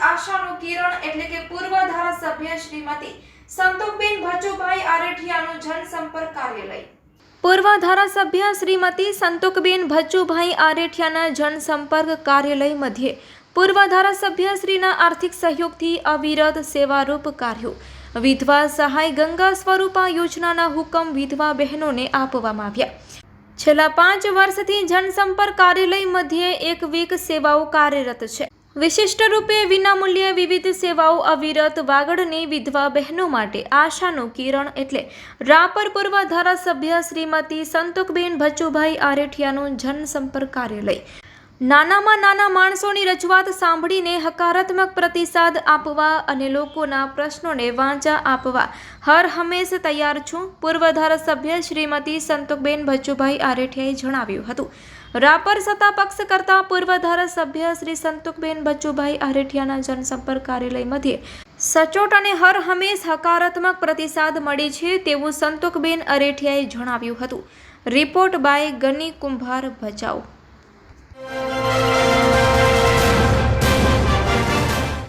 આશાનું કિરણ એટલે કે પૂર્વ ધારાસભ્ય શ્રીમતી સંતોકબેન ભચુભાઈ આરઠિયાનું જનસંપર્ક કાર્યાલય. પૂર્વ ધારાસભ્ય શ્રીમતી સંતોકબેન ભચુભાઈ આરેઠિયાના જનસંપર્ક કાર્યાલય મધ્યે પૂર્વ ધારાસભ્ય શ્રીના આર્થિક સહયોગથી અવિરત સેવારૂપ કાર્યો. વિધવા સહાય ગંગા સ્વરૂપા યોજનાના હુકમ વિધવા બહેનોને આપવામાં આવ્યા. છેલ્લા પાંચ વર્ષથી જનસંપર્ક કાર્યાલય મધ્યે એક વીક સેવાઓ કાર્યરત છે. વિશિષ્ટ રૂપે વિનામૂલ્યે વિવિધ સેવાઓ અવિરત વાગડની વિધવા બહેનો માટે આશાનું કિરણ એટલે રાપર પૂર્વ ધારાસભ્ય શ્રીમતી સંતોકબેન ભચુભાઈ આરેઠિયાનું જનસંપર્ક કાર્યાલય. નાનામાં નાના માણસોની રજૂઆત સાંભળીને હકારાત્મક પ્રતિસાદ આપવા અને લોકોના પ્રશ્નોને વાંચા આપવા. હર હંમેશ તૈયાર છું. પૂર્વ ધારાસભ્ય શ્રીમતી સંતોકબેન ભજુભાઈ આરેઠિયાએ જણાવ્યું હતું. રાપર સત્તા પક્ષ કરતા પૂર્વ ધારાસભ્ય શ્રી સંતોકબેન ભજુભાઈ આરેઠિયાના જનસંપર્ક કાર્યાલય મધ્યે સચોટ અને હર હંમેશ હકારાત્મક પ્રતિસાદ મળે છે તેવું સંતોકબેન અરેઠિયાએ જણાવ્યું હતું. રિપોર્ટ બાય ગની કુંભાર ભચાઉ.